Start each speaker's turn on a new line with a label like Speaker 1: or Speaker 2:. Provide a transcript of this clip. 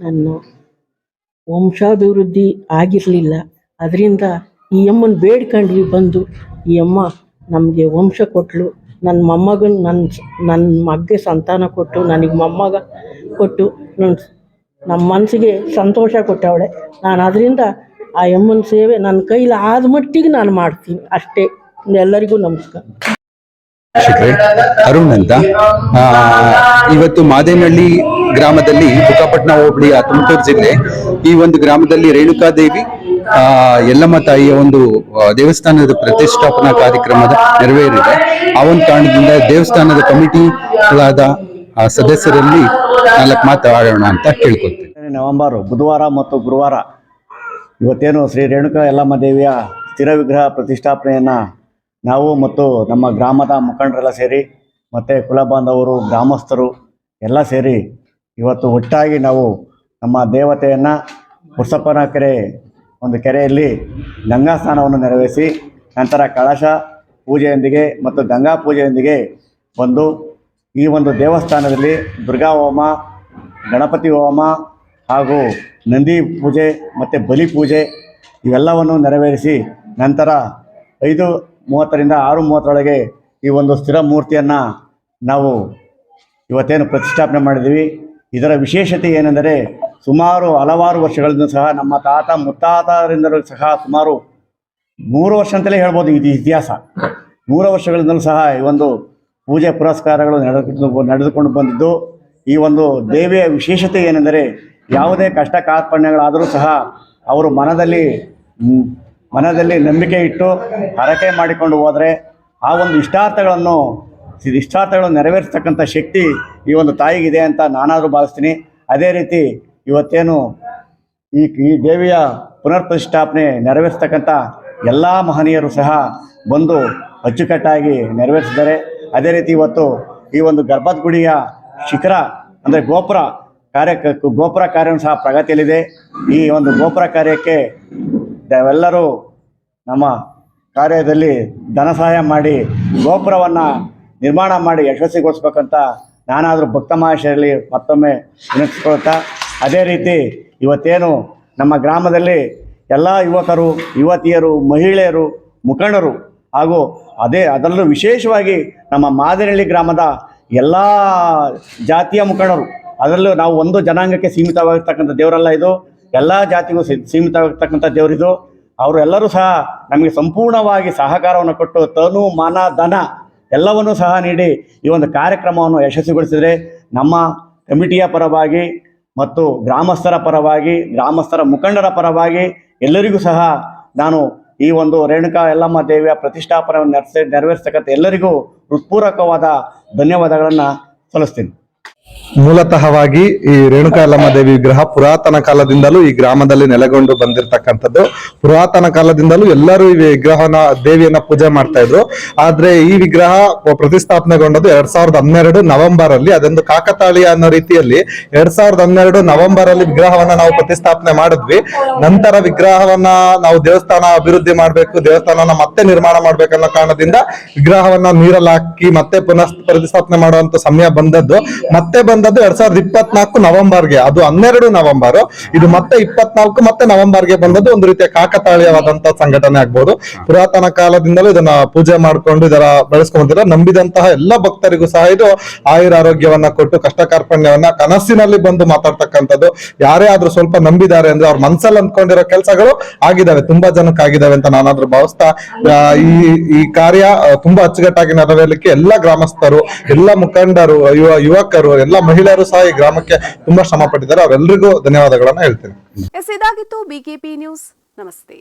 Speaker 1: ನನ್ನ ವಂಶಾಭಿವೃದ್ಧಿ ಆಗಿರಲಿಲ್ಲ. ಅದರಿಂದ ಈ ಅಮ್ಮನ ಬೇಡ್ಕೊಂಡ್ವಿ ಬಂದು, ಈ ಅಮ್ಮ ನಮಗೆ ವಂಶ ಕೊಟ್ಟಳು ನನ್ನ ಮೊಮ್ಮಗನ ನನ್ನ ನನ್ನ ಮಗ್ಗೆ ಸಂತಾನ ಕೊಟ್ಟು, ನನಗೆ ಮೊಮ್ಮಗ ಕೊಟ್ಟು ನನ್ನ ನಮ್ಮ ಮನಸ್ಸಿಗೆ ಸಂತೋಷ ಕೊಟ್ಟವಳೆ. ನಾನು ಅದರಿಂದ ಆ ಅಮ್ಮನ ಸೇವೆ ನನ್ನ ಕೈಲಿ ಆದ ಮಟ್ಟಿಗೆ ನಾನು ಮಾಡ್ತೀನಿ. ಅಷ್ಟೇ. ಎಲ್ಲರಿಗೂ ನಮಸ್ಕಾರ.
Speaker 2: ಶಿಕ್ಷಕರೇ, ಅರುಣ್ ಅಂತ. ಇವತ್ತು ಮಾದೇನಹಳ್ಳಿ ಗ್ರಾಮದಲ್ಲಿ ಬುಕ್ಕಾಪಟ್ಟಣ ಹೋಬಳಿಯ ತುಮಕೂರು ಜಿಲ್ಲೆ. ಈ ಒಂದು ಗ್ರಾಮದಲ್ಲಿ ರೇಣುಕಾದೇವಿ, ಆ, ಯಲ್ಲಮ್ಮ ತಾಯಿಯ ಒಂದು ದೇವಸ್ಥಾನದ ಪ್ರತಿಷ್ಠಾಪನಾ ಕಾರ್ಯಕ್ರಮದ ನೆರವೇರಿದೆ. ಆ ಒಂದು ಕಾರಣದಿಂದ ದೇವಸ್ಥಾನದ ಕಮಿಟಿಗಳಾದ ಸದಸ್ಯರಲ್ಲಿ ನಾಲ್ಕು ಮಾತಾಡೋಣ ಅಂತ ಕೇಳ್ಕೊಳ್ತೇನೆ.
Speaker 3: ನವೆಂಬರ್, ಬುಧವಾರ ಮತ್ತು ಗುರುವಾರ ಇವತ್ತೇನು ಶ್ರೀ ರೇಣುಕಾ ಯಲ್ಲಮ್ಮ ದೇವಿಯ ಸ್ಥಿರ ವಿಗ್ರಹ ಪ್ರತಿಷ್ಠಾಪನೆಯನ್ನು ನಾವು ಮತ್ತು ನಮ್ಮ ಗ್ರಾಮದ ಮುಖಂಡರೆಲ್ಲ ಸೇರಿ ಮತ್ತು ಕುಲ ಬಾಂಧವರು ಗ್ರಾಮಸ್ಥರು ಎಲ್ಲ ಸೇರಿ ಇವತ್ತು ಒಟ್ಟಾಗಿ ನಾವು ನಮ್ಮ ದೇವತೆಯನ್ನು ಹೊಸಪ್ಪನ ಕೆರೆ, ಒಂದು ಕೆರೆಯಲ್ಲಿ ಗಂಗಾ ಸ್ನಾನವನ್ನು ನೆರವೇರಿಸಿ ನಂತರ ಕಳಶ ಪೂಜೆಯೊಂದಿಗೆ ಮತ್ತು ಗಂಗಾ ಪೂಜೆಯೊಂದಿಗೆ ಬಂದು ಈ ಒಂದು ದೇವಸ್ಥಾನದಲ್ಲಿ ದುರ್ಗಾ ಹೋಮ, ಗಣಪತಿ ಹೋಮ ಹಾಗೂ ನಂದಿ ಪೂಜೆ ಮತ್ತು ಬಲಿ ಪೂಜೆ ಇವೆಲ್ಲವನ್ನು ನೆರವೇರಿಸಿ ನಂತರ ಐದು ಮೂವತ್ತರಿಂದ ಆರು ಮೂವತ್ತರೊಳಗೆ ಈ ಒಂದು ಸ್ಥಿರ ಮೂರ್ತಿಯನ್ನು ನಾವು ಇವತ್ತೇನು ಪ್ರತಿಷ್ಠಾಪನೆ ಮಾಡಿದ್ದೀವಿ. ಇದರ ವಿಶೇಷತೆ ಏನೆಂದರೆ ಸುಮಾರು ಹಲವಾರು ವರ್ಷಗಳಿಂದ ಸಹ ನಮ್ಮ ತಾತ ಮುತ್ತಾತರಿಂದಲೂ ಸಹ ಸುಮಾರು ನೂರು ವರ್ಷ ಅಂತಲೇ ಹೇಳ್ಬೋದು ಇದು ಇತಿಹಾಸ. ನೂರು ವರ್ಷಗಳಿಂದಲೂ ಸಹ ಈ ಒಂದು ಪೂಜೆ ಪುರಸ್ಕಾರಗಳು ನಡೆದು ನಡೆದುಕೊಂಡು ಬಂದಿದ್ದು. ಈ ಒಂದು ದೇವಿಯ ವಿಶೇಷತೆ ಏನೆಂದರೆ ಯಾವುದೇ ಕಷ್ಟ ಕಾರ್ಪಣ್ಯಗಳಾದರೂ ಸಹ ಅವರು ಮನದಲ್ಲಿ ಮನದಲ್ಲಿ ನಂಬಿಕೆ ಇಟ್ಟು ಹರಕೆ ಮಾಡಿಕೊಂಡು ಹೋದರೆ ಆ ಒಂದು ಇಷ್ಟಾರ್ಥಗಳನ್ನು ಇಷ್ಟಾರ್ಥಗಳನ್ನು ನೆರವೇರಿಸ್ತಕ್ಕಂಥ ಶಕ್ತಿ ಈ ಒಂದು ತಾಯಿಗಿದೆ ಅಂತ ನಾನಾದರೂ ಭಾವಿಸ್ತೀನಿ. ಅದೇ ರೀತಿ ಇವತ್ತೇನು ಈ ಈ ದೇವಿಯ ಪುನರ್ ಪ್ರತಿಷ್ಠಾಪನೆ ನೆರವೇರಿಸ್ತಕ್ಕಂಥ ಎಲ್ಲ ಮಹನೀಯರು ಸಹ ಬಂದು ಅಚ್ಚುಕಟ್ಟಾಗಿ ನೆರವೇರಿಸಿದ್ದಾರೆ. ಅದೇ ರೀತಿ ಇವತ್ತು ಈ ಒಂದು ಗರ್ಭದ ಗುಡಿಯ ಶಿಖರ ಅಂದರೆ ಗೋಪುರ ಕಾರ್ಯ, ಗೋಪುರ ಕಾರ್ಯವೂ ಸಹ ಪ್ರಗತಿಯಲ್ಲಿದೆ. ಈ ಒಂದು ಗೋಪುರ ಕಾರ್ಯಕ್ಕೆ ನಾವೆಲ್ಲರೂ ನಮ್ಮ ಕಾರ್ಯದಲ್ಲಿ ಧನ ಸಹಾಯ ಮಾಡಿ ಗೋಪುರವನ್ನು ನಿರ್ಮಾಣ ಮಾಡಿ ಯಶಸ್ವಿಗೊಳಿಸ್ಬೇಕಂತ ನಾನಾದರೂ ಭಕ್ತ ಮಹಾಶಯರಲ್ಲಿ ಮತ್ತೊಮ್ಮೆ ವಿನಂತಿಸ್ಕೊಳ್ತಾ ಅದೇ ರೀತಿ ಇವತ್ತೇನು ನಮ್ಮ ಗ್ರಾಮದಲ್ಲಿ ಎಲ್ಲ ಯುವಕರು, ಯುವತಿಯರು, ಮಹಿಳೆಯರು, ಮುಖಂಡರು ಹಾಗೂ ಅದೇ ಅದರಲ್ಲೂ ವಿಶೇಷವಾಗಿ ನಮ್ಮ ಮಾದನಹಳ್ಳಿ ಗ್ರಾಮದ ಎಲ್ಲ ಜಾತಿಯ ಮುಖಂಡರು, ಅದರಲ್ಲೂ ನಾವು ಒಂದು ಜನಾಂಗಕ್ಕೆ ಸೀಮಿತವಾಗಿರ್ತಕ್ಕಂಥ ದೇವರಲ್ಲ ಇದು. ಎಲ್ಲ ಜಾತಿಗೂ ಸೀಮಿತವಾಗಿರ್ತಕ್ಕಂಥ ದೇವರಿದು. ಅವರೆಲ್ಲರೂ ಸಹ ನಮಗೆ ಸಂಪೂರ್ಣವಾಗಿ ಸಹಕಾರವನ್ನು ಕೊಟ್ಟು ತನು, ಮನ, ಧನ ಎಲ್ಲವನ್ನೂ ಸಹ ನೀಡಿ ಈ ಒಂದು ಕಾರ್ಯಕ್ರಮವನ್ನು ಯಶಸ್ವಿಗೊಳಿಸಿದರೆ ನಮ್ಮ ಕಮಿಟಿಯ ಪರವಾಗಿ ಮತ್ತು ಗ್ರಾಮಸ್ಥರ ಪರವಾಗಿ, ಗ್ರಾಮಸ್ಥರ ಮುಖಂಡರ ಪರವಾಗಿ ಎಲ್ಲರಿಗೂ ಸಹ ನಾನು ಈ ಒಂದು ರೇಣುಕಾ ಯಲ್ಲಮ್ಮ ದೇವಿಯ ಪ್ರತಿಷ್ಠಾಪನೆಯನ್ನು ನೆರವೇರಿಸ ನೆರವೇರಿಸ್ತಕ್ಕಂಥ ಎಲ್ಲರಿಗೂ ಹೃತ್ಪೂರ್ವಕವಾದ ಧನ್ಯವಾದಗಳನ್ನು ಸಲ್ಲಿಸ್ತೀನಿ.
Speaker 4: ಮೂಲತಃವಾಗಿ ಈ ರೇಣುಕಾಲಮ್ಮ ದೇವಿ ವಿಗ್ರಹ ಪುರಾತನ ಕಾಲದಿಂದಲೂ ಈ ಗ್ರಾಮದಲ್ಲಿ ನೆಲೆಗೊಂಡು ಬಂದಿರತಕ್ಕಂಥದ್ದು. ಪುರಾತನ ಕಾಲದಿಂದಲೂ ಎಲ್ಲರೂ ಈ ವಿಗ್ರಹನ ದೇವಿಯನ್ನ ಪೂಜೆ ಮಾಡ್ತಾ ಇದ್ರು. ಆದ್ರೆ ಈ ವಿಗ್ರಹ ಪ್ರತಿಷ್ಠಾಪನೆಗೊಂಡದ್ದು ಎರಡ್ ಸಾವಿರದ ಹನ್ನೆರಡು ನವೆಂಬರ್ ಅಲ್ಲಿ ಅದೊಂದು ಕಾಕತಾಳೀಯ ಅನ್ನೋ ರೀತಿಯಲ್ಲಿ ಎರಡ್ ಸಾವಿರದ ಹನ್ನೆರಡು ನವೆಂಬರ್ ಅಲ್ಲಿ ವಿಗ್ರಹವನ್ನ ನಾವು ಪ್ರತಿಷ್ಠಾಪನೆ ಮಾಡಿದ್ವಿ. ನಂತರ ವಿಗ್ರಹವನ್ನ ನಾವು ದೇವಸ್ಥಾನ ಅಭಿವೃದ್ಧಿ ಮಾಡ್ಬೇಕು ದೇವಸ್ಥಾನವನ್ನ ಮತ್ತೆ ನಿರ್ಮಾಣ ಮಾಡ್ಬೇಕನ್ನೋ ಕಾರಣದಿಂದ ವಿಗ್ರಹವನ್ನ ನೀರಲ್ಲಿ ಹಾಕಿ ಮತ್ತೆ ಪುನಃ ಪ್ರತಿಷ್ಠಾಪನೆ ಮಾಡುವಂತ ಸಮಯ ಬಂದದ್ದು. ಮತ್ತೆ ಬಂದದ್ದು ಎರಡ್ ಸಾವಿರದ ಇಪ್ಪತ್ನಾಲ್ಕು ನವೆಂಬರ್ಗೆ. ಅದು ಹನ್ನೆರಡು ನವೆಂಬರ್. ಇದು ಮತ್ತೆ ಇಪ್ಪತ್ನಾಲ್ಕು ಮತ್ತೆ ನವೆಂಬರ್ಗೆ ಬಂದದ್ದು ಒಂದು ರೀತಿಯ ಕಾಕತಾಳೀಯವಾದಂತಹ ಸಂಘಟನೆ ಆಗ್ಬಹುದು ಪುರಾತನ ಕಾಲದಿಂದಲೂ ಇದನ್ನ ಪೂಜೆ ಮಾಡಿಕೊಂಡು ಇದರ ಬೆಳೆಸ್ಕೊಂಡಿರೋ ನಂಬಿದಂತಹ ಎಲ್ಲ ಭಕ್ತರಿಗೂ ಸಹ ಇದು ಆಯುರ ಆರೋಗ್ಯವನ್ನ ಕೊಟ್ಟು ಕಷ್ಟ ಕಾರ್ಪಣ್ಯವನ್ನ ಕನಸಿನಲ್ಲಿ ಬಂದು ಮಾತಾಡ್ತಕ್ಕಂಥದ್ದು. ಯಾರೇ ಆದ್ರೂ ಸ್ವಲ್ಪ ನಂಬಿದ್ದಾರೆ ಅಂದ್ರೆ ಅವ್ರ ಮನಸ್ಸಲ್ಲಿ ಅಂದ್ಕೊಂಡಿರೋ ಕೆಲಸಗಳು ಆಗಿದಾವೆ. ತುಂಬಾ ಜನಕ್ಕೆ ಆಗಿದಾವೆ ಅಂತ ನಾನಾದ್ರೂ ಭಾವಿಸ್ತಾ ಈ ಈ ಕಾರ್ಯ ತುಂಬಾ ಅಚ್ಚುಕಟ್ಟಾಗಿ ನೆರವೇರಲಿಕ್ಕೆ ಎಲ್ಲ ಗ್ರಾಮಸ್ಥರು, ಎಲ್ಲ ಮುಖಂಡರು, ಯುವ, ಯುವಕರು ಎಲ್ಲ ಮಹಿಳೆಯರು ಸಹ ಈ ಗ್ರಾಮಕ್ಕೆ ತುಂಬಾ ಶ್ರಮ ಪಟ್ಟಿದ್ದಾರೆ. ಅವರೆಲ್ಲರಿಗೂ ಧನ್ಯವಾದಗಳನ್ನ ಹೇಳ್ತೇನೆ.
Speaker 5: ಎಸ್, ಇದಾಗಿತ್ತು ಬಿಕೆಪಿ ನ್ಯೂಸ್. ನಮಸ್ತೆ.